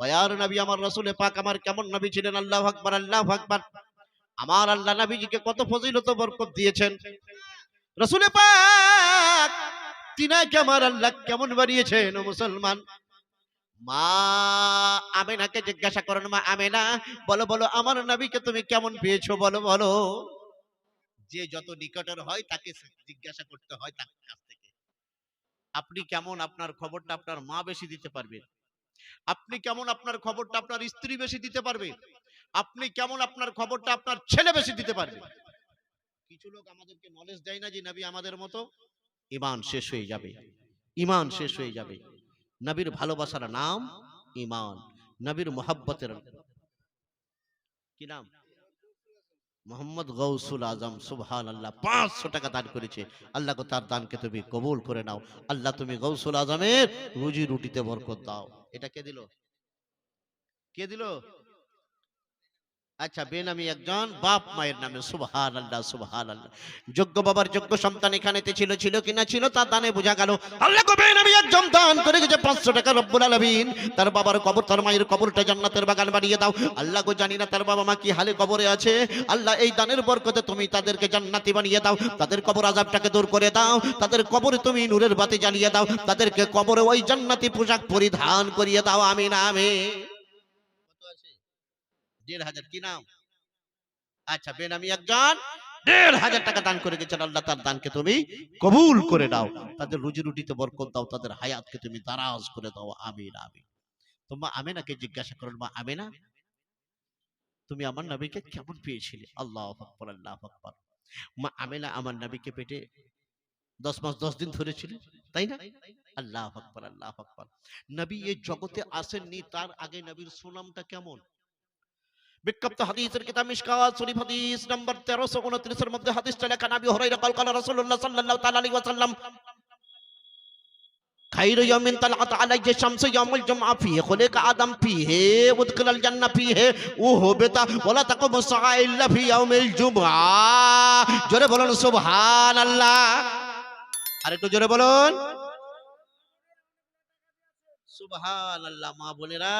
দয়ার নবী আমার রসুলে পাক আমার কেমন নবী ছিলেন? আল্লাহ আকবার আল্লাহ আকবার। আমার আল্লাহ নবীজিকে কত ফজিলত বরকত দিয়েছেন। রসুলে পাক তিনাকে আমার আল্লাহ কেমন বাড়িয়েছেন মুসলমান? মা আমেনাকে জিজ্ঞাসা করেন, মা আমেনা, বলো বলো, আমার নবীকে তুমি কেমন পেয়েছ? বলো বলো। যে যত নিকটের হয় তাকে জিজ্ঞাসা করতে হয় তার কাছ থেকে। আপনি কেমন? আপনার খবরটা আপনার মা বেশি দিতে পারবে। আপনি কেমন আপনার খবরটা আপনার স্ত্রী বেশি দিতে পারবে? আপনি কেমন আপনার খবরটা আপনার ছেলে বেশি দিতে পারবে? কিছু লোক আমাদেরকে নলেজ দেয় না যে নবী আমাদের মতো? ইমান শেষ হয়ে যাবে। ইমান শেষ হয়ে যাবে। নবীর ভালোবাসার নাম ইমান। নবীর মোহাব্বতের কি নাম? মোহাম্মদ গৌসুল আজম সুবহান আল্লাহ পাঁচশো টাকা দান করেছে। আল্লাহ তার দানকে তুমি কবুল করে নাও। আল্লাহ তুমি গৌসুল আজমের রুজি রুটিতে বরকত দাও। এটা কে দিল? কে দিল? আচ্ছা বেনামি একজন বাপ মায়ের নামে সুবহান আল্লাহ সুবহান আল্লাহ যোগ্য বাবার যোগ্য সন্তান এখানেতে ছিল ছিল কিনা ছিল তার দানে বোঝা গেল। আল্লাহ বেনামি একজন দান করে গেছে পাঁচশো টাকা রব্বুল আলামিন। তার বাবার কবর তার মায়ের কবরটা জান্নাতের বাগান বানিয়ে দাও। আল্লাহ গো জানি না তার বাবা মা কি হালে কবরে আছে। আল্লাহ এই দানের বরকতে তুমি তাদেরকে জান্নাতি বানিয়ে দাও। তাদের কবর আজাবটাকে দূর করে দাও। তাদের কবরে তুমি নূরের বাতি জ্বালিয়ে দাও। তাদেরকে কবরে ওই জান্নাতি পোশাক পরিধান করিয়ে দাও। আমিন আমিন। দেড় হাজার কি নাম? আচ্ছা বেনামি একজন। দেড় হাজার টাকা দান করে গেছেন, আল্লাহ তার দানকে তুমি কবুল করে তাদের রুজি রুটিতে বরকত দাও, তাদের হায়াতকে তুমি দারাজ করে দাও। আমিন আমিন। জিজ্ঞাসা করেন, মা তুমি আমার নবীকে কেমন পেয়েছিলে? আল্লাহ আকবর আল্লাহ আকবর। মা আমেনা আমার নবীকে পেটে দশ মাস, দশ দিন ধরেছিল, তাই না? আল্লাহ আকবর আল্লাহ আকবর। নবী এই জগতে আসেননি, তার আগে নবীর সুনামটা কেমন? বিখ্যাত হাদিসের কিতাব মিশকাত শরীফ হাদিস নাম্বার 1329 এর মধ্যে হাদিসটা লেখা নবী হুরায়রা قال قال রাসূলুল্লাহ সাল্লাল্লাহু তাআলা আলাইহি ওয়াসাল্লাম خير يوم طلعت عليه الشمس يوم الجمعة فيه خلق آدم فيه وادخل الجنة فيه وهبط ولا تقوم الساعة إلا في يوم الجمعة জোরে বলুন সুবহানাল্লাহ আরেকটু জোরে বলুন সুবহানাল্লাহ মা বোনেরা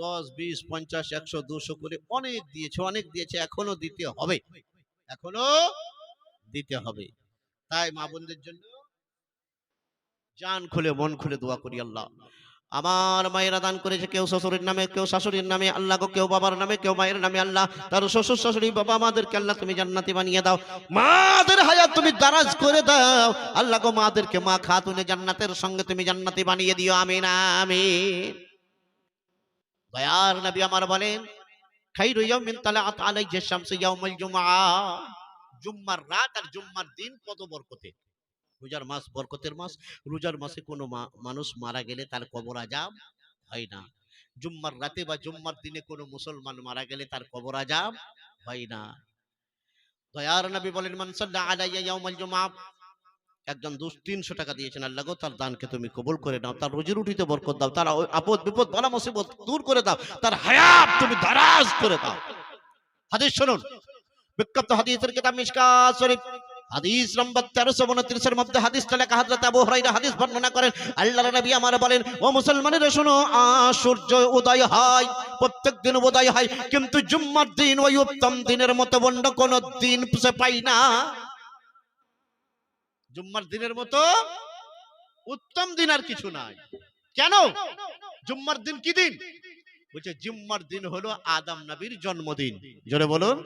দশ, বিশ, পঞ্চাশ, একশো, দুশো করে অনেক দিয়েছে অনেক দিয়েছে, এখনও দিতে হবে। এখনও দিতে হবে। তাই মা বোনদের জন্য জান খুলে, মন খুলে দোয়া করি আল্লাহ। আমার মায়েরা দান করেছে, কেউ শ্বশুরের নামে, কেউ শাশুড়ির নামে, আল্লাহ গো, কেউ বাবার নামে, কেউ মায়ের নামে আল্লাহ। তার শ্বশুর, শাশুড়ি, বাবা মাদেরকে আল্লাহ তুমি জান্নাতি বানিয়ে দাও। মাদের হায়াত তুমি দারাজ করে দাও। আল্লাহ গো, মাদেরকে মা খাতুনে জান্নাতের সঙ্গে তুমি জান্নাতি বানিয়ে দিও। আমিন আমিন। দয়ার নবী আমার বলেন জুম্মার রাত আর জুম্মার দিন কত রোজার মাস বরকতের মাস, রোজার মাসে কোনো মানুষ মারা গেলে তার জুম্মার রাতে বা জুম্মার দিনে কোনো মুসলমান মারা গেলে তার কবর আজাব হয় না। দয়ার নবী বলেন, মান একজন দুশ তিনশো টাকা দিয়েছেন, আল্লাহ গো, তার দানকে তুমি কবুল করে নাও, তার রুজি রুটিতে বরকত দাও, তার আপদ বিপদ, বালা মুসিবত দূর করে দাও, তার হায়াত তুমি দারাজ করে দাও। হাদিস শুনুন। বিখ্যাত হাদিসের কিতাব মিশকাত শরীফ। হাদিস নম্বর তেরোশো মধ্যে আবু হাদিস বর্ণনা করেন, আল্লাহর নবী আমার বলেন, ও মুসলমানেরা শোনো, আজ সূর্য উদয় হয়, প্রত্যেক দিন উদয় হয়, কিন্তু জুম্মার দিন ওই উত্তম দিনের মতো অন্য কোনো দিন পাই না। জুম্মার দিনের মতো উত্তম দিন আর কিছু নাই। কেন? জুম্মার দিন কি দিন? বলছে, জুম্মার দিন হলো আদম নবীর জন্মদিন। জোরে বলুন।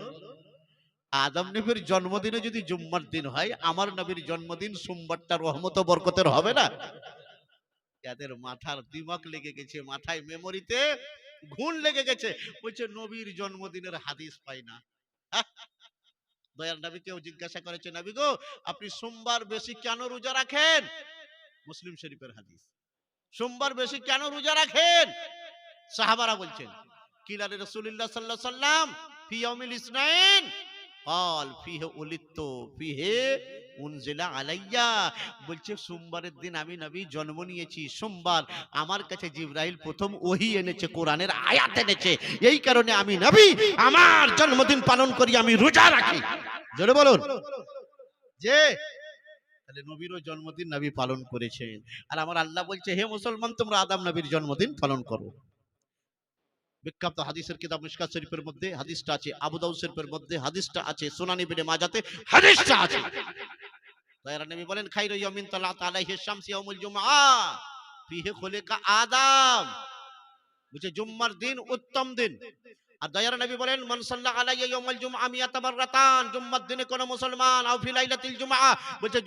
আদম নবীর জন্মদিনে যদি জুম্মার দিন হয়, আমার নবীর জন্মদিন সোমবারটা রহমত বরকতের হবে না? এদের মাথার দিমাগ লেগে গেছে, মাথায় মেমোরিতে ঘুণ লেগে গেছে। বলছে, নবীর জন্মদিনের হাদিস পাই না। দয়াল নবীকেও জিজ্ঞাসা করেছে, নবী গো, আপনি সোমবার বেশি কেন রোজা রাখেন? মুসলিম শরীফের হাদিস। সোমবার বেশি কেন রোজা রাখেন? সাহাবারা বলছেন কিলালে রসুল্লাহ সাল্লাহ সাল্লাম ফি ফিয়মিল ইসনাইন? কল ফিহে উলিত্ত, ফিহে উনজিলা আলাইয়া। বলছে, সোমবারের দিন আমি নবী জন্ম নিয়েছি, সোমবার আমার কাছে জিব্রাইল প্রথম ওহি এনেছে, কোরআনের আয়াত এনেছে। এই কারণে আমি নবী, আমার জন্মদিন পালন করি, আমি রোজা রাখি। জোরে বলুন। যে তাহলে নবীরও জন্মদিন নবী পালন করেছেন। আর আমার আল্লাহ বলছে হে মুসলমান তোমরা আদম নবীর জন্মদিন পালন করো। বিখ্যাত হাদিসের কিতাব মিশকাত শরীফের মধ্যে হাদিসটা আছে আবু দাউদ শরীফের মধ্যে হাদিসটা আছে সুনানি বিনে মাজাতে হাদিসটা আছে। দয়ারা নবী বলেন খাইরু ইয়ামিন তালাত আলাইহি শামসি ইয়াউমুল জুমআ ফিহি খুলিকা আদম। বুঝে জুম্মার দিন উত্তম দিন। আর দয়ার নবী বলেন আলাইয়া ইয়াউমাল জুমআ জুম্মার দিনে কোন মুসলমান, আও ফি লাইলাতিল জুমআ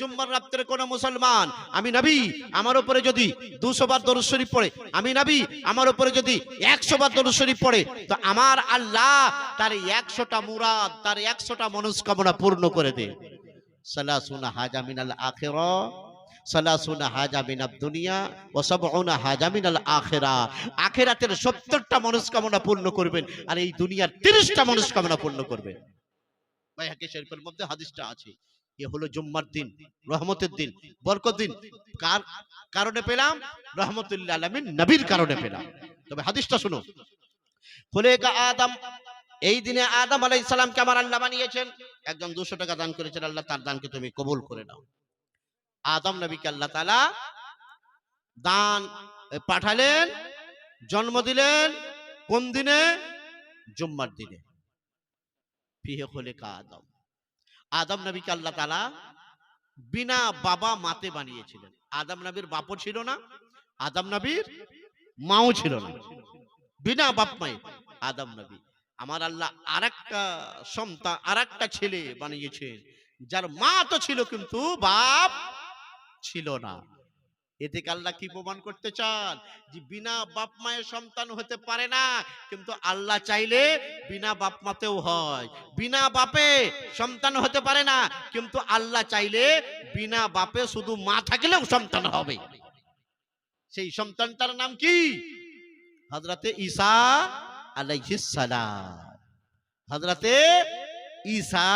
জুম্মার কোন মুসলমান, আমি নবী, আমার উপরে যদি 200 বার দরুদ শরীফ পড়ে, আমি নবী, আমার উপরে যদি 100 বার দরুদ শরীফ পড়ে, তো আমার আল্লাহ তার 100টা মুরাদ, তার 100টা মনস্কামনা পূর্ণ করে দেয় সালাসুনা হাজা মিনাল আখিরা। সালাসুনা হাজা দুনিয়া ও সাবউনা হাজা মিনাল আখিরা। আখিরাতের 70টা মনস্কামনা পূর্ণ করবেন আর এই দুনিয়ার 30টা মনস্কামনা পূর্ণ করবেন। বাইহাকি শরীফের মধ্যে হাদিসটা কারণে পেলাম? রহমতুল্লাহ নবীর কারণে পেলাম। তবে হাদিসটা শুনো। আদম, এই দিনে আদম আলাইহিস সালামকে আমার আল্লাহ বানিয়েছেন। একজন দুশো টাকা দান করেছেন, আল্লাহ তার দানকে তুমি কবুল করে নাও। আদম নবীকে আল্লাহ তালা দান পাঠালেন, জন্ম দিলেন, কোন দিনে? জুম্মার দিনে। আদম আদম নবীকে আল্লাহ তালা বিনা বাবা মাতে বানিয়েছিলেন। আদম নবীর বাপও ছিল না, আদম নবীর মাও ছিল না। বিনা বাপ মায়ে আদম নবী। আমার আল্লাহ আর একটা সন্তান, আরেকটা ছেলে বানিয়েছেন, যার মা তো ছিল কিন্তু বাপ ছিল না। এ থেকে আল্লাহ কি প্রমাণ করতে চান? যে বিনা বাপ মায়ের সন্তান হতে পারে না, কিন্তু আল্লাহ চাইলে বিনা বাপ মাতেও হয়। বিনা বাপে সন্তান হতে পারে না, কিন্তু আল্লাহ চাইলে বিনা বাপে শুধু মা থাকলেও সন্তান হবে। সেই সন্তানটার নাম কি? হজরতে ঈসা আলাইহিস সালাম। হজরতে ঈসা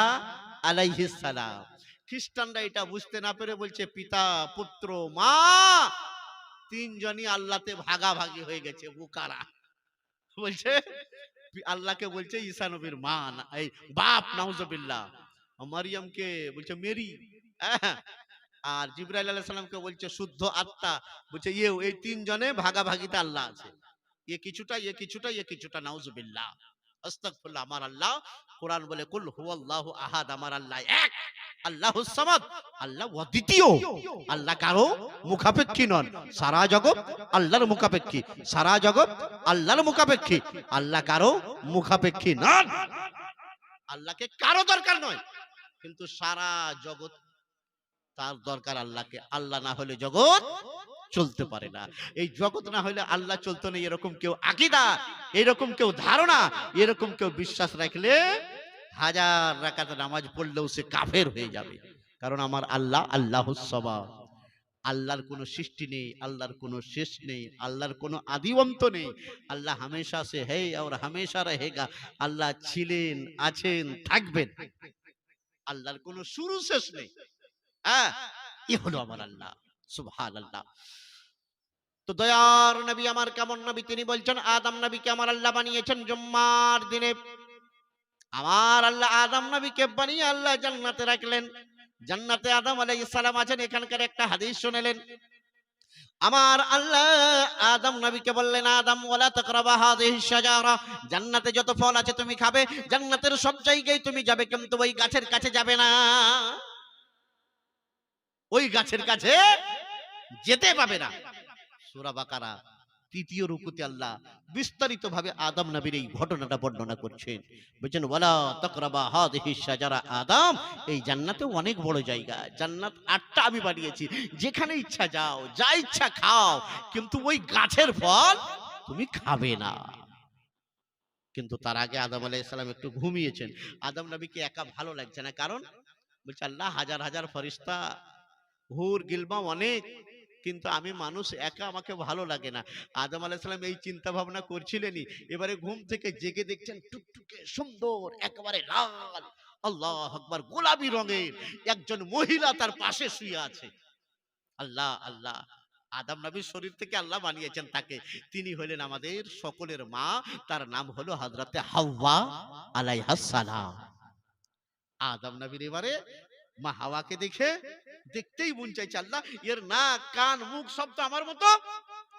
আলাইহিস সালাম। খ্রিস্টানরা এটা বুঝতে না পেরে বলছে, পিতা, পুত্র, মা! তিনজনই আল্লাহতে ভাগাভাগি হয়ে গেছে, বুকারা। বলছে, আল্লাহকে বলছে, ঈসা নবীর মা এই বাপ, নাউজুবিল্লাহ। মারিয়ামকে বলছে, মেরি। আর জিব্রাইল আলাইহিস সালামকে বলছে, শুদ্ধ আত্মা। বলছে ইয়েও এই তিনজনে ভাগাভাগিতে আল্লাহ আছে। এ কিছুটা এ কিছুটা এ কিছুটা, নাউজুবিল্লাহ। আস্তাগফিরুল্লাহ, আমার আল্লাহ কোরআন বলে, কুল হুয়াল্লাহু আহাদ, আমার আল্লাহ এক। আল্লাহুস সামাদ। আল্লাহ অদ্বিতীয়। আল্লাহ কারও মুখাপেক্ষী নন। সারা জগৎ আল্লাহর মুখাপেক্ষী। সারা জগৎ আল্লাহর মুখাপেক্ষী। আল্লাহ কারও মুখাপেক্ষী নন। আল্লাহকে কারও দরকার নয়। কিন্তু সারা জগৎ তার দরকার আল্লাহকে। আল্লাহ না হলে জগৎ চলতে পারে না। এই জগৎ না হলে আল্লাহ চলতো না, এরকম কেউ আকিদা, এরকম কেউ ধারণা, এরকম কেউ বিশ্বাস রাখলে হাজার রাকাত নামাজ পড়লেও সে কাফের হয়ে যাবে। কারণ আমার আল্লাহ আল্লাহ আল্লাহর কোনো সৃষ্টি নেই, আল্লাহর কোনো শেষ নেই, আল্লাহর কোনো আদিবন্ত নেই। আল্লাহ হামেশা সে, হে আর হামেশা রহেগা। আল্লাহ ছিলেন, আছেন, থাকবেন। আল্লাহর কোনো শুরু, শেষ নেই। হ্যাঁ এ হলো আমার আল্লাহ। সুবহান আল্লাহ তো দয়ার নবী আমার কেমন নবী? তিনি বলছেন, আদম নবীকে আমার আল্লাহ বানিয়েছেন জুম্মার দিনে। আমার আল্লাহ আদম নবীকে বানিয়ে আল্লাহ জান্নাতে রাখলেন। জান্নাতে আদম আলাইহিস সালাম আছেন, এখানকার একটা হাদিস শুনেলেন। আমার আল্লাহ আদম নবীকে বললেন, আদম, ওয়ালা তাকরাবা জান্নাতে যত ফল আছে তুমি খাবে, জান্নাতের সব জায়গায় তুমি যাবে, কিন্তু ওই গাছের কাছে যাবে না। ওই গাছের কাছে যেতে পাবে না। সূরা বাকারা। তৃতীয় রুকুতে আল্লাহ বিস্তারিত ভাবে আদম নবীর এই ঘটনাটা বর্ণনা করছেন। বলছেন, ওয়ালা তাকরাবা হাযিহি শাজারা আদম। এই জান্নাতে অনেক বড় জায়গা, জান্নাত আটটা আমি বানিয়েছি। যেখানে ইচ্ছা যাও, যা ইচ্ছা খাও, কিন্তু ওই গাছের ফল তুমি খাবে না। কিন্তু তার আগে আদম আলাইহিস সালাম একটু ঘুমিয়েছেন। আদম নবীকে একা ভালো লাগছে না। কারণ বলছে, আল্লাহ হাজার হাজার ফরিস্তা হুর গিলবা অনেক কিন্তু আমি মানুষ একা আমাকে ভালো লাগে না। আদম আলাইসালাম এই চিন্তা ভাবনা করছিলেনই। এবারে ঘুম থেকে জেগে দেখছেন টুকটুকে সুন্দর, একেবারে লাল, আল্লাহ আকবার, গোলাপি রঙের একজন মহিলা তার পাশে শুয়ে আছে। আল্লাহ আল্লাহ, আদম নবীর শরীর থেকে আল্লাহ বানিয়েছেন তাকে। তিনি হলেন আমাদের সকলের মা, তার নাম হলো হযরতে হাওয়া আলাইহাস সালাম। আদম নবীর এবারে মা হাওয়াকে দেখে দেখতেই মন চাইছে, আল্লাহ, এর নাক, কান, মুখ সব তো আমার মতো?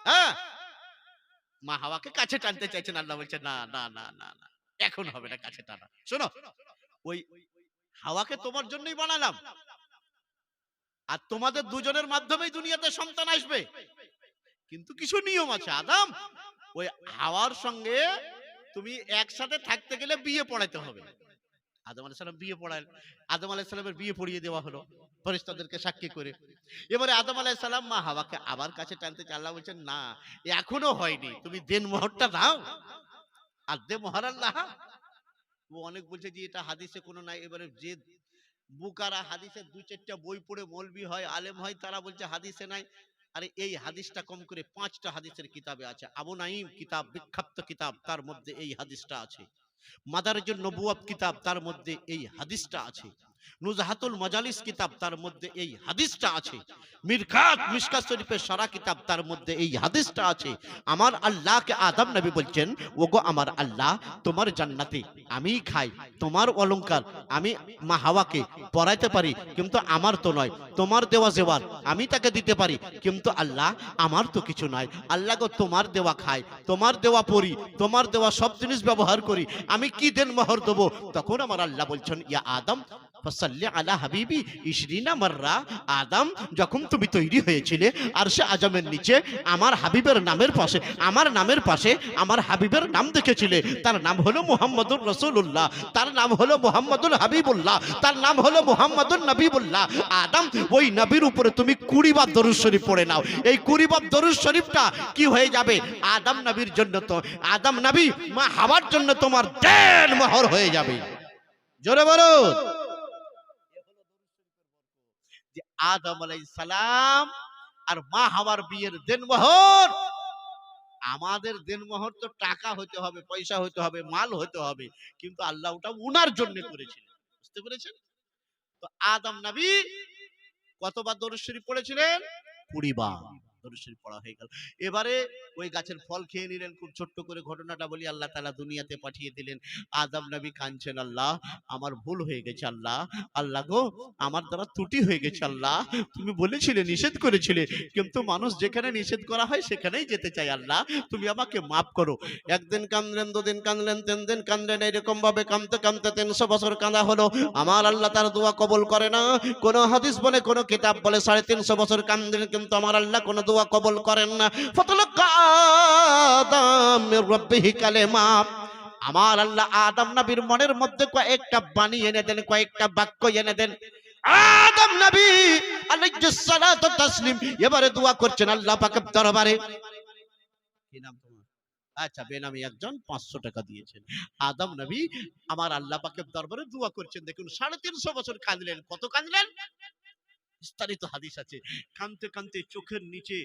হ্যাঁ। মা হাওয়াকে কাছে টানতে চাইছেন, আল্লাহ বলছে, না না না না না, এখন হবে না কাছে টানা। শোনো, ওই হাওয়াকে তোমার জন্যই বানালাম। আর তোমাদের দুজনের মাধ্যমেই দুনিয়াতে সন্তান আসবে। কিন্তু কিছু নিয়ম আছে। আদাম, ওই হাওয়ার সঙ্গে তুমি একসাথে থাকতে গেলে বিয়ে পড়াইতে হবে। আদম আলাইহিস সালাম বিয়ে পড়ায়, আদম আলাইহিস সালামের বিয়ে পড়িয়ে দেওয়া হলো, ফেরেশতাদেরকে সাক্ষী করে। এবারে আদম আলাইহিস সালাম মা হাওয়াকে আবার কাছে টানতে। আল্লাহ বলছেন, না এখনও হয়নি, তুমি দেন মোহরটা দাও। আর দে মোহর আল্লাহ? ও অনেক বলছে যে, এটা হাদিসে কোনো নাই। এবারে যে বুকারা হাদিসে দু চারটা বই পড়ে মৌলবি হয়, আলেম হয়, তারা বলছে, হাদিসে নাই। আরে এই হাদিসটা কম করে পাঁচটা হাদিসের কিতাবে আছে, আবু নাইম কিতাব, বিখ্যাত কিতাব, তার মধ্যে এই হাদিসটা আছে। মাদারজুন নবুয়াব কিতাব তার মধ্যে এই হাদিসটা আছে। নুজহাতুল মাজালিস কিতাব তার মধ্যে এই হাদিসটা আছে। মিরকাত মিশকাত শরীফের সারা কিতাব তার মধ্যে এই হাদিসটা আছে। আমার আল্লাহকে আদম নবী বলছেন, ওগো আমার আল্লাহ, তোমার জান্নাতে, আমি খাই, তোমার অলংকার, আমি মা হাওয়াকে পরাইতে পারি, কিন্তু আমার তো নয়, তোমার দেওয়া জেওয়ার, আমি তাকে দিতে পারি, কিন্তু আল্লাহ, আমার তো কিছু নয়। আল্লাহ গো, তোমার দেওয়া খাই, তোমার দেওয়া পড়ি তোমার দেওয়া সব জিনিস ব্যবহার করি, আমি কি দেন মোহর দেবো? তখন আমার আল্লাহ বলছেন, ইয়া আদম ফসাল্লি আলা হাবিবি ইশরিনা মাররা। আদম, যখন তুমি তৈরি হয়েছিলে আর সে আজমের নিচে, আমার হাবিবের নামের পাশে, আমার নামের পাশে আমার হাবিবের নাম দেখেছিলে। তার নাম হলো মুহাম্মদুর রসুল্লাহ তার নাম হলো মুহাম্মদুল হাবিবুল্লাহ, তার নাম হলো মুহাম্মদুল নবীবুল্লাহ। আদম, ওই নবীর উপরে তুমি কুড়ি বার দরুদ শরীফ পড়ে নাও। এই কুড়ি বার দরুদ শরীফটা কি হয়ে যাবে? আদম নবীর জন্য তো, আদম নবী মা হাওয়ার জন্য তোমার দেড় মোহর হয়ে যাবে। জোরে বলো। আদম সালাম আর মা হাওয়ার বিয়ের দেনমোহর। আমাদের দেনমোহর তো টাকা হতে হবে, পয়সা হতে হবে, মাল হতে হবে, কিন্তু আল্লাহ ওটা উনার জন্য করেছিলেন। বুঝতে পেরেছেন? তো আদম নবী কতবার দরুদ পড়েছিলেন? কুড়ি বার দরুদ পড়া হয়ে গেল। এবারে ওই গাছের ফল খেয়ে নিলেন, খুব ছোট্ট করে ঘটনাটা বলি, আল্লাহ তাআলা দুনিয়াতে পাঠিয়ে দিলেন। আদম নবী কাঁদছেন, আল্লাহ, আমার ভুল হয়ে গেছে, আল্লাহ আল্লাহ গো, আমার দ্বারা ত্রুটি হয়ে গেছে, আল্লাহ, তুমি বলেছিলে, নিষেধ করেছিলে, কিন্তু মানুষ যেখানে নিষেধ করা হয় সেখানেই যেতে চাই আল্লাহ, তুমি আমাকে মাফ করো। একদিন কাঁদলেন, দুদিন কাঁদলেন, তিন দিন কাঁদলেন, এরকম ভাবে কাঁদতে কাঁদতে তিনশো বছর কাঁদা হলো। আমার আল্লাহ তার দোয়া কবল করে না। কোনো হাদিস বলে, কোনো কিতাব বলে, সাড়ে তিনশো বছর কাঁদলেন, কিন্তু আমার আল্লাহ কোনো দোয়া কবল করেন না। আমার আল্লাহ আদম নবীর মনের মধ্যে কয়েকটা বাণী এনে দেন, কয়েকটা বাক্য এনে দেন। আদম নবী আলাইহিস এবারে দোয়া করছেন আল্লাহ পাকের দরবারে। আচ্ছা বেনামি একজন পাঁচশো টাকা দিয়েছেন। আদম নবী, আমার আল্লাহ পাকের দরবারে দোয়া করছেন। দেখুন, সাড়ে তিনশো বছর কাঁদলেন। কত কাঁদলেন? বিস্তারিত হাদিস আছে। কানতে কানতে চোখের নিচে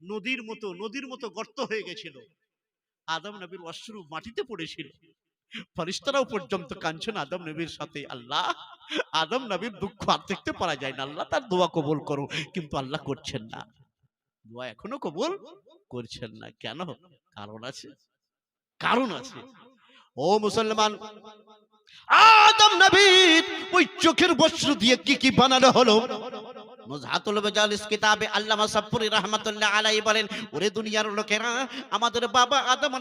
নদীর মতো নদীর মতো গর্ত হয়ে গেছিল। আদম নবীর অশ্রু মাটিতে পড়েছিল। ফরিস্তারাও পর্যন্ত কাঁদছেন আদম নবীর সাথে। আল্লাহ, আদম নবীর দুঃখ আর দেখতে পারা যায় না। আল্লাহ তার দোয়া কবুল করো, কিন্তু আল্লাহ করছেন না। দোয়া এখনও কবুল করছেন না। কেন? কারণ আছে। কারণ আছে। ও মুসলমান আদম নবীর ওই চোখের বস্ত্র দিয়ে কি কি বানানো হলো? কিতাবে বলেন দুনিয়ার আমাদের বাবা আদম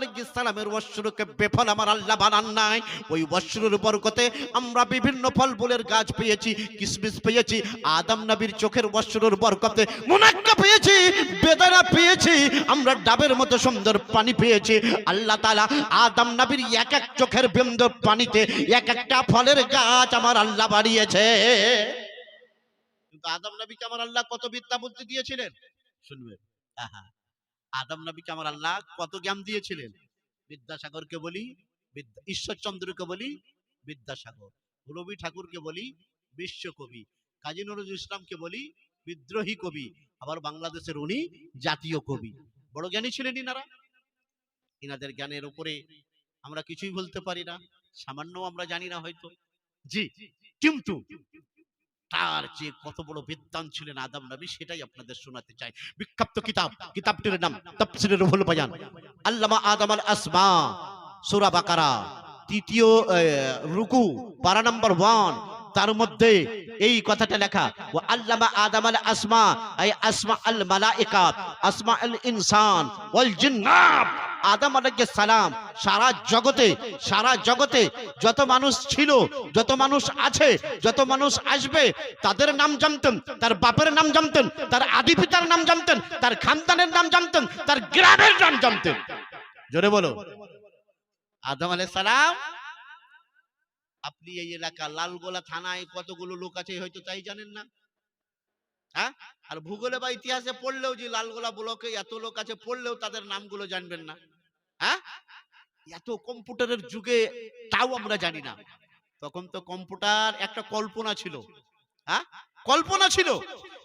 আমার বানান নাই। ওই আমরা বিভিন্ন ফল ফুলের গাছ পেয়েছি পেয়েছি, আদম নবীর চোখের বস্ত্রের বরকতে মুনাক্কা পেয়েছি, বেদানা পেয়েছি, আমরা ডাবের মতো সুন্দর পানি পেয়েছি। আল্লাহ তাআলা আদম নবীর এক এক চোখের বিন্দু পানিতে এক একটা ফলের গাছ আমার আল্লাহ বাড়িয়েছে আদম নবীকে আমার আল্লাহ কত বিদ্যা বুদ্ধি দিয়েছিলেন? শুনবেন আদম নবীকে আমার আল্লাহ কত জ্ঞান দিয়েছিলেন? বিদ্যাসাগরকে বলি ঈশ্বরচন্দ্রকে বলি বিদ্যাসাগর। রবি ঠাকুরকে বলি বিশ্বকবি। কাজী নজরুল ইসলামকে বলি বিদ্রোহী কবি। আবার বাংলাদেশের উনি জাতীয় কবি। বড় জ্ঞানী ছিলেন ইনারা। ইনাদের জ্ঞানের উপরে আমরা কিছুই বলতে পারি না। সামান্য আমরা জানি না হয়তো। জি কিন্তু তার যে কত বড় বিদ্বান ছিলেন আদম নবী, সেটাই আপনাদের শোনাতে চাই। বিখ্যাত কিতাব, কিতাবটির নাম তাফসীরের রুহুল বায়ান। আল্লামা আদম আল আসমা, সূরা বাকারা, তৃতীয় রুকু, পারা নাম্বার ওয়ান। তার মধ্যে এই কথাটা লেখা ও আল্লামা আদম আল আসমা, আই আসমা আল মালাইকাত আসমা আল ইনসান ওয়াল জিন্নাত। আদম আলাইহিস সালাম সারা জগতে সারা জগতে যত মানুষ ছিল, যত মানুষ আছে, যত মানুষ আসবে, তাদের নাম জানতেন, তার বাপের নাম জানতেন, তার আদি পিতার নাম জানতেন, তার খানদানের নাম জানতেন, তার গ্রামের নাম জানতেন। জোরে বলো। আদম আলাইহিস সালাম, আপনি এই এলাকা, লালগোলা থানায় কতগুলো লোক আছে হয়তো তাই জানেন না? হ্যাঁ? আর ভূগোলে বা ইতিহাসে পড়লেও যে লালগোলা ব্লকে এত লোক আছে, পড়লেও তাদের নামগুলো জানবেন না। হ্যাঁ? এত কম্পিউটারের যুগে তাও আমরা জানি না। তখন তো কম্পিউটার একটা কল্পনা ছিল। হ্যাঁ? কল্পনা ছিল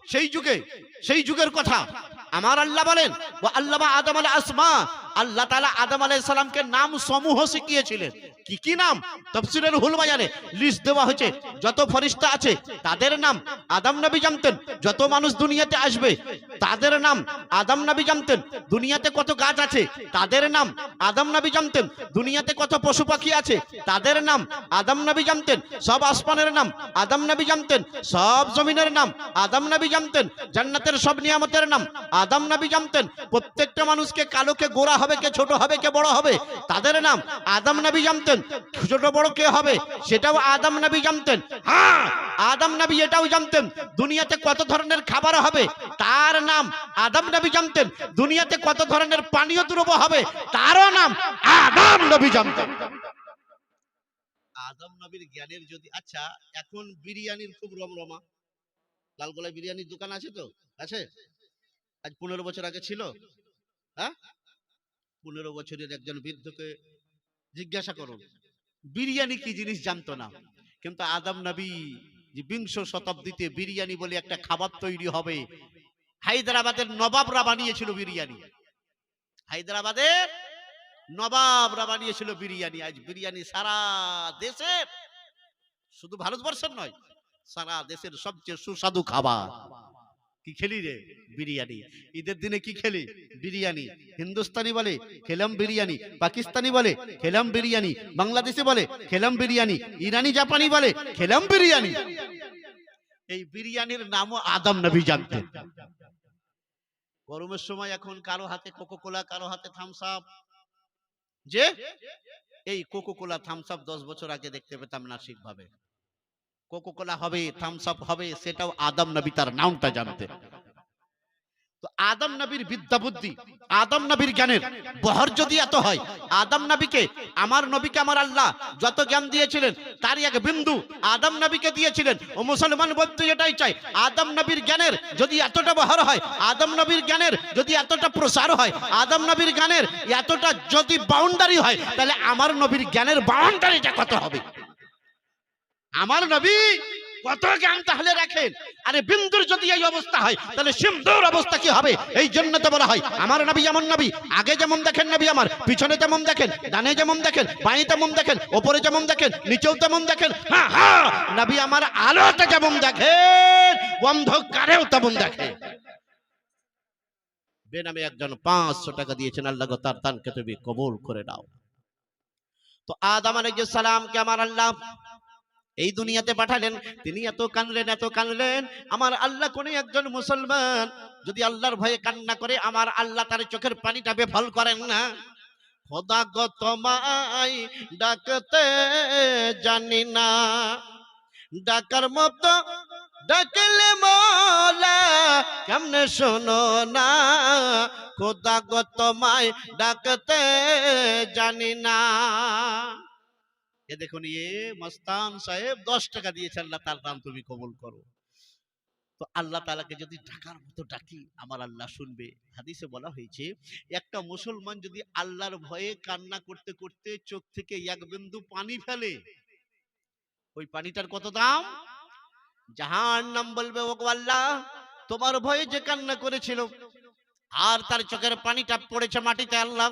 সেই যুগে, সেই যুগের কথা। আমার আল্লাহ বলেন আল্লাহ আদম আল আসমা আল্লাহ তালা আদম আলাইসালামকে সালামকে নাম সমূহ শিখিয়েছিলেন। কি কি নাম? তাফসীরের হুল বাজারে লিস্ট দেওয়া হয়েছে। যত ফেরেশতা আছে, তাদের নাম আদম নবী জানতেন। যত মানুষ দুনিয়াতে আসবে, তাদের নাম আদম নবী জানতেন। দুনিয়াতে কত গাছ আছে, তাদের নাম আদম নবী জানতেন। দুনিয়াতে কত পশু পাখি আছে, তাদের নাম আদম নবী জানতেন। সব আসমানের নাম আদম নবী জানতেন। সব জমিনের নাম আদম নবী জানতেন। জান্নাতের সব নিয়ামতের নাম আদম নবী জানতেন। প্রত্যেকটা মানুষকে কালোকে গোড়া হবে, কে ছোট হবে, কে বড় হবে, তাদের নাম আদম নবী জানতেন। ছোট বড় কে হবে? সেটাও আদম নবী জানতেন। হ্যাঁ আদম নবী এটাও জানতেন, দুনিয়াতে কত ধরনের খাবার হবে, তার নাম আদম নবী জানতেন, দুনিয়াতে কত ধরনের পানীয় দ্রব্য হবে, তারও নাম আদম নবী জানতেন। আদম নবীর জ্ঞানের যদি আচ্ছা এখন বিরিয়ানির খুব রমরমা লালগোলা বিরিয়ানির দোকান আছে তো? আছে? আজ পনেরো বছর আগে ছিল। হ্যাঁ? পনেরো বছরের একজন বৃদ্ধকে জিজ্ঞাসা করুন বিরিয়ানি কি জিনিস জানতো না? কিন্তু আদম নবী যে বিংশ শতাব্দীতে বিরিয়ানি বলে একটা খাবার তৈরি হবে, হায়দ্রাবাদের নবাবরা বানিয়েছিল বিরিয়ানি। হায়দ্রাবাদের নবাবরা বানিয়েছিল বিরিয়ানি। আজ বিরিয়ানি সারা দেশে শুধু ভারতবর্ষের নয়, সারা দেশের সবচেয়ে সুস্বাদু খাবার। কি খেলি রে? বিরিয়ানি। ঈদের দিনে কি খেলি? বিরিয়ানি। হিন্দুস্তানি বলে, খেলাম বিরিয়ানি। পাকিস্তানি বলে, খেলাম বিরিয়ানি। বাংলাদেশি বলে, খেলাম বিরিয়ানি। ইরানি, জাপানি বলে, খেলাম বিরিয়ানি। এই বিরিয়ানির নামও আদম নবী জানতেন। গরমের সময় এখন কারও হাতে কোকো কোলা কারও হাতে থামস আপ যে? এই কোকো কোলা থামস দশ বছর আগে দেখতে পেতাম না ঠিকভাবে কোকো কোলা হবে থামস আপ হবে, সেটাও আদম নবী তার নামটা জানতেন। তো আদম নবীর বিদ্যা বুদ্ধি, আদম নবীর জ্ঞানের বহর যদি এত হয়, আদম নবীকে, আমার নবীকে আমার আল্লাহ যত জ্ঞান দিয়েছিলেন তার এক বিন্দু আদম নবীকে দিয়েছিলেন। ও মুসলমান বলতে এটাই চাই, আদম নবীর জ্ঞানের যদি এতটা বহর হয়, আদম নবীর জ্ঞানের যদি এতটা প্রসার হয়, আদম নবীর জ্ঞানের এতটা যদি বাউন্ডারি হয়, তাহলে আমার নবীর জ্ঞানের বাউন্ডারিটা কত হবে? আমার নবী কত জ্ঞান তাহলে রাখেন? আরে বিন্দুর যদি এই অবস্থা হয়, তাহলে সিন্ধুর অবস্থা কি হবে? এই জন্য তো বলা হয়, আমার নবী যেমন নবী, আগে যেমন দেখেন নবী আমার, পিছনে যেমন দেখেন, ডানে যেমন দেখেন, বাঁয়ে তেমন দেখেন, ওপরে যেমন দেখেন, নিচেও তেমন দেখেন হ্যাঁ হ্যাঁ নবী আমার আলোতে যেমন দেখেন, অন্ধকারেও তেমন দেখে বেনামে একজন পাঁচশো টাকা দিয়েছেন, আল্লাহ তার তানকে তুমি কবুল করে নাও। তো আদম আলাইহিস সালামকে আমার আল্লাহ এই দুনিয়াতে পাঠালেন, তিনি এত কানলেন এত কানলেন আমার আল্লাহ কোন একজন মুসলমান? যদি আল্লাহর ভয়ে কান্না করে, আমার আল্লাহ তার চোখের পানিটা বেফল করেন না? তোমায় ডাকতে জানি না। ডাকার মতো ডাকলে মোলা, কেমনে শোনো না? খোদা গো তোমায় ডাকতে জানি না। এ দেখুন মস্তান সাহেব দশ টাকা দিয়েছে, আল্লাহ তার নাম তুমি করো। তো আল্লাহ তালাকে যদি ডাকার মতো ডাকি, আমার আল্লাহ শুনবে। হাদিসে বলা হয়েছে, একটা মুসলমান যদি আল্লাহর ভয়ে কান্না করতে করতে চোখ থেকে এক বিন্দু পানি ফেলে, ওই পানিটার কত দাম? জাহান নাম বলবে ও আল্লাহ, তোমার ভয়ে যে কান্না করেছিল, আর তার চোখের পানিটা পড়েছে মাটিতে, আল্লাহ।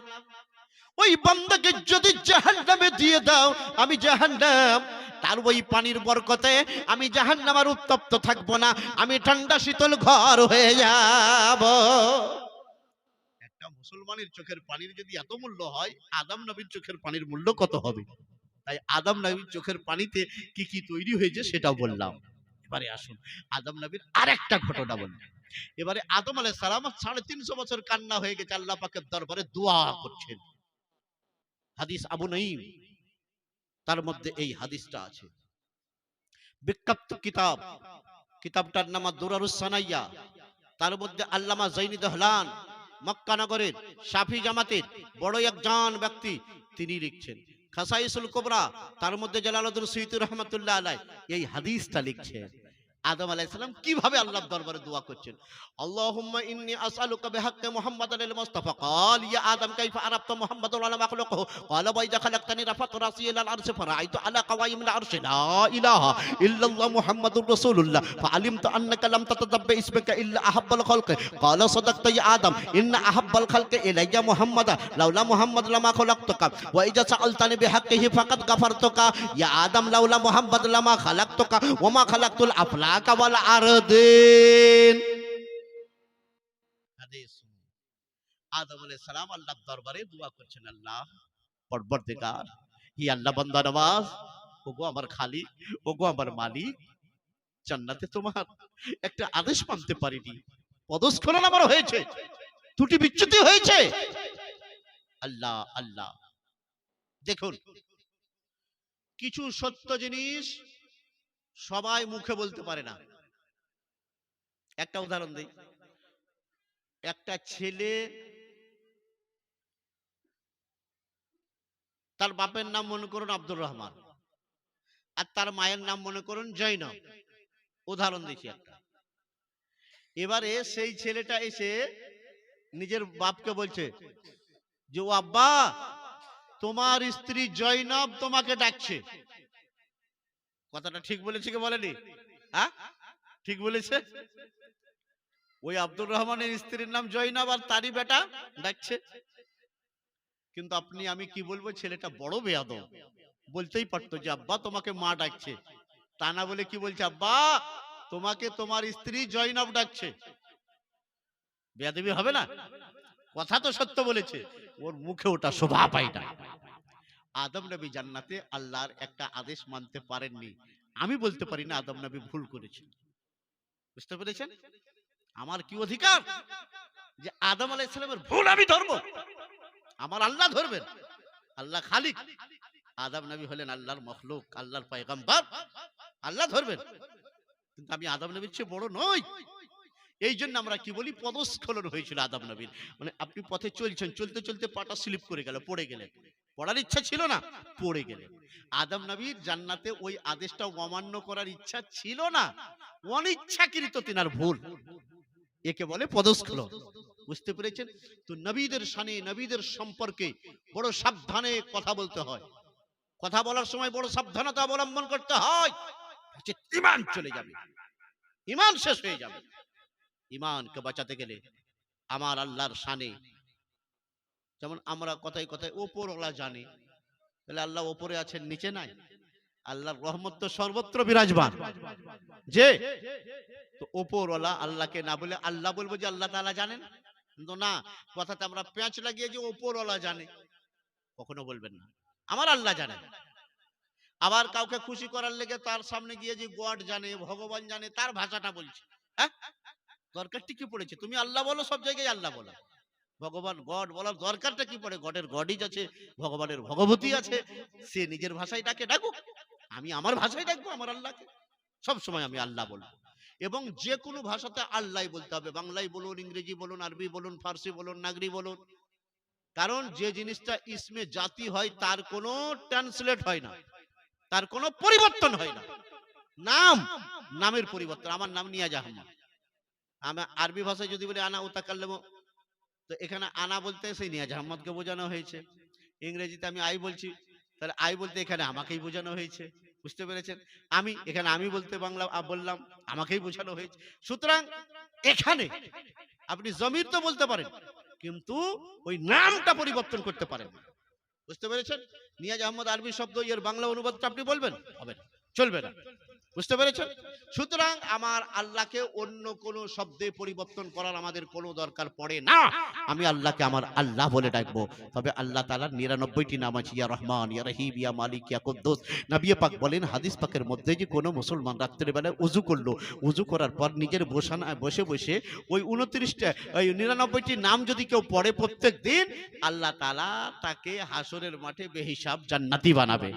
ওই বান্দাকে যদি জাহান্নামে দিয়ে দাও, আমি জাহান্নাম। তার ওই পানির বরকতে আমি জাহান্নামার উত্তপ্ত থাকব না, আমি ঠান্ডা শীতল ঘর হয়ে যাব। একটা মুসলমানের চোখের পানির যদি এত মূল্য হয়, আদম নবীর চোখের পানির মূল্য কত হবে? তাই আদম নবীর চোখের পানিতে কি কি তৈরি হয়েছে সেটাও বললাম। এবারে আসুন, আদম নবীর আরেকটা ঘটনা বললাম এবারে আদম আলাইহিস সালাম সাড়ে তিনশো বছর কান্না হয়ে গেছে, আল্লাহ পাকের দরবারে দোয়া করছেন। হাদিস আবু নঈম। তার মধ্যে এই হাদিসটা আছে। বিখ্যাত কিতাব। কিতাবটার নাম দুরারুস সানাইয়া। তার মধ্যে আল্লামা জৈনি দহলান, মক্কা নগরের সাফি জামাতের বড় একজন ব্যক্তি তিনি লিখছেন। খাসাইসুল কোবরা, তার মধ্যে জালালুদ্দিন সুইতু রহমতুল্লাহ আলাই এই হাদিসটা লিখছেন। আদম আলাইসালাম কীভাবে আল্লাহর দরবারে দোয়া করছেন? আল্লাহুম্মা ইন্নি আসআলুকা বিহাক্কি মুহাম্মাদান আল মুস্তাফা ক্বাল, ইয়া আদম, কাইফা আরাফতা মুহাম্মাদান ওয়া মাখলুকুহু? ক্বাল, ওয়া ইযা খালাকতানি রাফাত রাসি ইলা আল আরশি ফারাআইতু আলা কাওয়াইম আল আরশি। লা ইলাহা ইল্লাল্লাহ মুহাম্মাদুর রাসূলুল্লাহ। ফাআলিমতু আন্নাকা লাম আফলা। আদম আলাইহিস সালাম আল্লাহর দরবারে দোয়া করছেন, আল্লাহ পরবর্তীকার আল্লাহ বান্দা নওয়াজ ওগো আমার খালি, ওগো আমার মালিক, জান্নাতে তোমার একটা আদেশ মানতে পারিনি। পদস্খলন আমার হয়েছে, ত্রুটি বিচ্যুতি হয়েছে। আল্লাহ আল্লাহ, দেখুন, কিছু সত্য জিনিস সবাই মুখে বলতে পারে না। একটা উদাহরণ দিই। একটা ছেলে তার বাপের নাম মনে করুন আব্দুর রহমান আর তার মায়ের নাম মনে করুন জৈনব উদাহরণ দিচ্ছি একটা। এবারে সেই ছেলেটা এসে নিজের বাপকে বলছে যে, ও আব্বা, তোমার স্ত্রী জৈনব তোমাকে ডাকছে। কথাটা ঠিক বলেছে কি বলেনি? হ্যাঁ ঠিক বলেছে? ওই আব্দুর রহমানের স্ত্রীর নাম জয়নাব আর তারই বেটা ডাকছে। কিন্তু আপনি, আমি কি বলব, ছেলেটা বড় বেয়াদ বলতেই পারতো যে, আব্বা, তোমাকে মা ডাকছে। তা না বলে কি বলছে, আব্বা, তোমাকে তোমার স্ত্রী জয়নাব ডাকছে। বেয়াদবি হবে না? কথা তো সত্য বলেছে। ওর মুখে ওটা শোভা পায় না। আদম নবী জান্নাতে আল্লাহর একটা আদেশ মানতে পারেননি। আমি বলতে পারি না আদম নবী ভুল করেছেন। বুঝতে পেরেছেন? আমার কি অধিকার? যে আদম আলাইহিস সালামের ভুল আমি ধরবো? আমার আল্লাহ ধরবেন। আল্লাহ খালিক। আদম নবী হলেন আল্লাহর মখলুক, আল্লাহর পয়গম্বর। আল্লাহ ধরবেন। কিন্তু আমি আদম নবীর চেয়ে বড় নই। এই জন্য আমরা কি বলি, পদস্খলন হয়েছিল আদম নবীর। মানে আপনি পথে চলছেন, চলতে চলতে পাটা স্লিপ করে গেল, পড়ে গেলেন। পড়ার ইচ্ছা ছিল না, পড়ে গেলেন। আদম নবীর জান্নাতে ওই আদেশটা অমান্য করার ইচ্ছা ছিল না, অনিচ্ছাকৃত তিনার ভুল। একে বলে পদস্খলন। বুঝতে পেরেছেন? তো নবীদের শানে নবীদের সম্পর্কে বড় সাবধানে কথা বলতে হয়। কথা বলার সময় বড় সাবধানতা অবলম্বন করতে হয়। ইমান চলে যাবে। ইমান শেষ হয়ে যাবে। ইমানকে বাঁচাতে গেলে আমার আল্লাহর শানে। যেমন আমরা কথায় কথায় ওপরওয়ালা জানি, তাহলে আল্লাহ ওপরে আছেন, নিচে নাই? আল্লাহর রহমত তো সর্বত্র বিরাজমান। যে? তো ওপরওয়ালা আল্লাহকে না বলে আল্লাহ বলব যে আল্লাহ তাআলা জানেন? কিন্তু না, কথাতে আমরা পেঁচ লাগিয়ে যে ওপরওয়ালা জানে, কখনো বলবেন না। আমার আল্লাহ জানেন। আবার কাউকে খুশি করার লেগে তার সামনে গিয়ে যে গড জানে, ভগবান জানে, তার ভাষাটা বলছে। হ্যাঁ? দরকারটি কি পড়েছে? তুমি আল্লাহ বলো, সব জায়গায় আল্লাহ বলো। ভগবান গড বলার দরকারটা কি পড়ে? গডের গডই আছে, ভগবানের ভগবতী আছে, সে নিজের ভাষায় ডাকে, ডাকুক। আমি আমার ভাষায় ডাকবো, আমার আল্লাহকে। সব সময় আমি আল্লাহ বলব। এবং যে কোনো ভাষাতে আল্লাহ বলতে হবে। বাংলায় বলুন, ইংরেজি বলুন, আরবি বলুন, ফার্সি বলুন, নাগরি বলুন। কারণ যে জিনিসটা ইসমে জাতি হয়, তার কোনো ট্রান্সলেট হয় না। তার কোনো পরিবর্তন হয় না। নাম, নামের পরিবর্তন। আমার নাম নিয়াজ আহমদ। আমি আরবি ভাষায় যদি বলি, আনা উতাকাল্লাম। তো এখানে আনা বলতে সেই নিয়াজ আহমদকে বোঝানো হয়েছে। ইংরেজিতে আমি আই বলছি, তাহলে আই বলতে এখানে আমাকেই বোঝানো হয়েছে। বুঝতে পেরেছেন? আমি, এখানে আমি বলতে বাংলা বললাম, আমাকেই বোঝানো হয়েছে। সুতরাং এখানে আপনি জমির তো বলতে পারেন, কিন্তু ওই নামটা পরিবর্তন করতে পারেন বুঝতে পেরেছেন? নিয়াজ আহমদ আরবি শব্দ, এর বাংলা অনুবাদটা আপনি বলবেন? হবে না। চলবে না। বুঝতে পেরেছ সুতরাং আমার আল্লাহকে অন্য কোনো শব্দে পরিবর্তন করার আমাদের কোনো দরকার পড়ে না। আমি আল্লাহকে আমার আল্লাহ বলে ডাকবো। তবে আল্লাহ তালার নিরানব্বইটি নাম আছে, ইয়া রহমান, ইয়া রহিম, ইয়া মালিক, ইয়া কুদ্দুস। নবিয়ে পাক বলেন, হাদিস পাকের মধ্যে যে কোনো মুসলমান রাত্রেবেলায় উজু করল। উজু করার পর নিজের বসানায় বসে বসে ওই উনত্রিশটা, ওই নিরানব্বইটি নাম যদি কেউ পড়ে প্রত্যেক দিন আল্লাহ তালা তাকে হাসরের মাঠে বেহিসাব জান্নাতি বানাবে।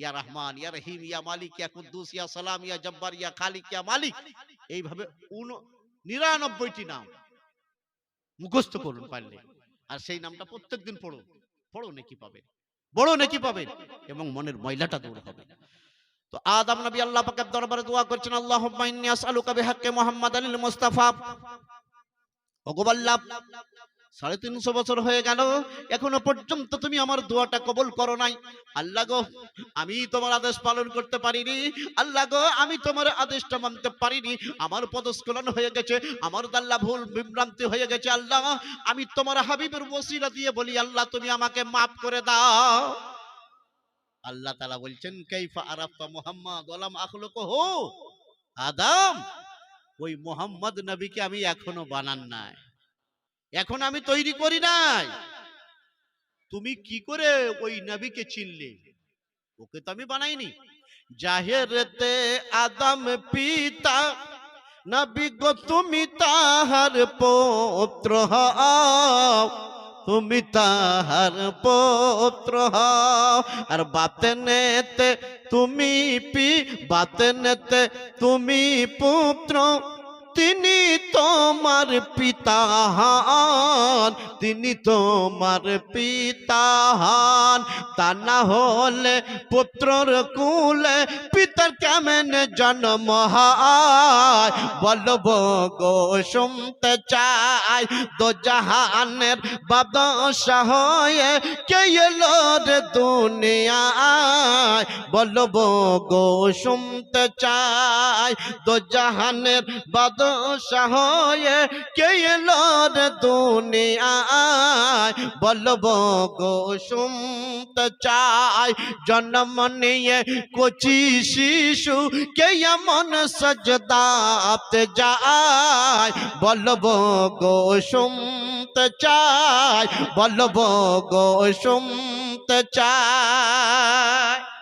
ইয়া রহমান, ইয়া রহিম, ইয়া মালিক, ইয়া কুদ্দুস, ইয়া সালাম, ইয়া জব্বার, ইয়া খালিক, ইয়া মালিক। এইভাবে নিরানব্বইটি নাম মুখস্থ করুন পারলে। আর সেই নামটা প্রত্যেকদিন পড়ুন। পড়ো নাকি পাবে। বড় নাকি পাবে এবং মনের ময়লাটা দূর হবে। তো আদম নবী আল্লাহ পাকের দরবারে দোয়া করছেন, আল্লাহুম্মা ইন্নী আসআলুকা বিহাক্কি মুহাম্মাদ আলিল মুস্তাফা। ওগোবাল্লাহ সাড়ে তিনশো বছর হয়ে গেল, এখনও পর্যন্ত তুমি আমার দোয়াটা কবল করো নাই। আল্লাহ গো, আমি তোমার আদেশ পালন করতে পারিনি। আল্লাহ গো, আমি তোমার আদেশটা মানতে পারিনি। আমার পদস্খলন হয়ে গেছে, আমার দাল্লা ভুল বিভ্রান্তি হয়ে গেছে, আল্লাহ। আমি তোমার হাবিবের ওসিলা দিয়ে বলি, আল্লাহ, তুমি আমাকে মাফ করে দাও। আল্লাহ তালা বলছেন, কাইফা আরাফতা মুহাম্মদ ওয়ালাম আখলুকু হু আদম, ওই মোহাম্মদ নবীকে আমি এখনও বানান নাই। এখন আমি তৈরি করি নাই। তুমি কি করে ওই নবীকে চিনলে? ওকে তো আমি বানাইনি। জাহেরতে আদম পিতা, নবী গো তুমি তাহার পুত্র তুমি তাহার পুত্র আর বাতেনেতে তুমি পি বাতে নেতে তুমি পুত্র। তিনি তোমার পিতা হন তিনি তোমার পিতা হন। তা না হলে পুত্রর কুলে পিতার কেমন জন্ম হয়? বলব গো, শুনতে চাই দো জাহানের বাদশাহ হয়ে কে এলো রে দুনিয়ায়? বলব গো, শুনতে চাই দো জাহানের বাদশাহ হয়ে কে এলো রে দুনিয়ায় বলব গো, শুনতে চাই। জন্ম নিয়ে কচি শিশু, কে এমন সজদাতে যায়? বলব গো, শুনতে চাই। বলব গো, শুনতে চাই।